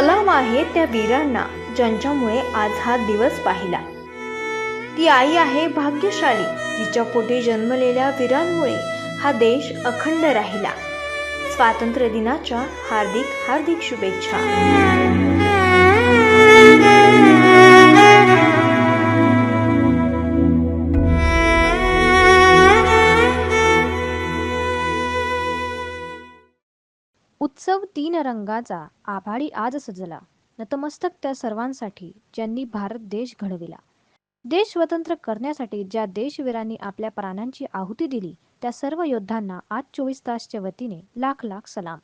सलाम आहे त्या वीरांना ज्यांच्यामुळे आज हा दिवस पाहिला. ती आई आहे भाग्यशाली तिच्या पोटी जन्मलेल्या वीरांमुळे हा देश अखंड राहिला. स्वातंत्र्य दिनाच्या हार्दिक हार्दिक शुभेच्छा. उत्सव तीन रंगाचा आभाळी आज सजला. नतमस्तक त्या सर्वांसाठी ज्यांनी भारत देश घडविला. देश स्वतंत्र करण्यासाठी ज्या देशवीरांनी आपल्या प्राणांची आहुती दिली त्या सर्व योद्धांना आज चोवीस तासच्या वतीने लाख लाख सलाम.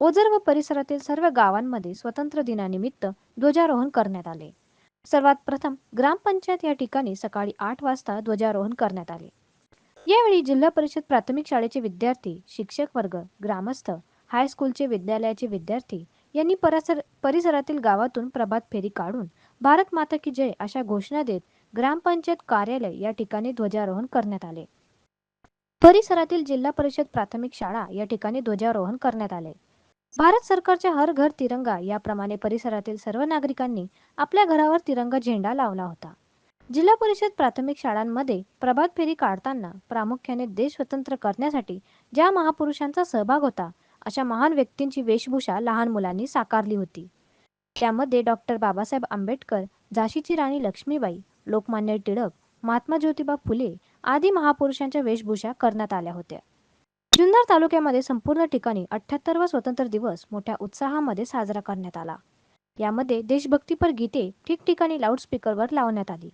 ओझर व परिसरातील सर्व गावांमध्ये स्वतंत्र दिनानिमित्त ध्वजारोहण करण्यात आले. सर्वात प्रथम ग्रामपंचायत या ठिकाणी सकाळी आठ वाजता ध्वजारोहण करण्यात आले. यावेळी जिल्हा परिषद प्राथमिक शाळेचे विद्यार्थी शिक्षक वर्ग ग्रामस्थ हायस्कूलचे विद्यालयाचे विद्यार्थी यांनी परिसर परिसरातील गावातून प्रभात फेरी काढून भारत माता की जय अशा घोषणा देत ग्रामपंचायत कार्यालय या ठिकाणी ध्वजारोहण करण्यात आले. परिसरातील जिल्हा परिषद प्राथमिक शाळा या ठिकाणी ध्वजारोहण करण्यात आले. भारत सरकारच्या हर घर तिरंगा याप्रमाणे परिसरातील सर्व नागरिकांनी आपल्या घरावर तिरंगा झेंडा लावला होता. जिल्हा परिषद प्राथमिक शाळांमध्ये प्रभात फेरी काढताना प्रामुख्याने देश स्वतंत्र करण्यासाठी ज्या महापुरुषांचा सहभाग होता अशा महान व्यक्तींची वेशभूषा लहान मुलांनी साकारली होती. त्यामध्ये डॉक्टर बाबासाहेब आंबेडकर झाशीची राणी लक्ष्मीबाई लोकमान्य टिळक महात्मा ज्योतिबा फुले आदी महापुरुषांच्या वेशभूषा करण्यात आल्या होत्या. जुन्नर तालुक्यामध्ये संपूर्ण ठिकाणी अठ्याहत्तरवा स्वतंत्र दिवस मोठ्या उत्साहामध्ये साजरा करण्यात आला. यामध्ये देशभक्तीपर गीते ठिकठिकाणी लाऊडस्पीकरवर लावण्यात आली.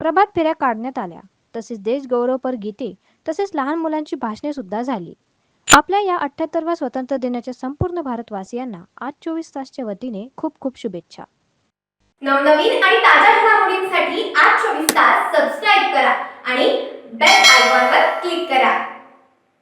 प्रभात फेऱ्या काढण्यात आल्या. तसेच देशगौरवपर गीते तसेच लहान मुलांची भाषणे सुद्धा झाली. आपल्या या अठ्ठ्याहत्तरव्या स्वतंत्र दिनाच्या संपूर्ण भारतवासियांना आज चोवीस तासच्या वतीने खूप खूप शुभेच्छा. नवनवीन आणि ताज्या घडामोडींसाठी आज चोवीस तास सबस्क्राईब करा आणि बेल आयकॉनवर क्लिक करा.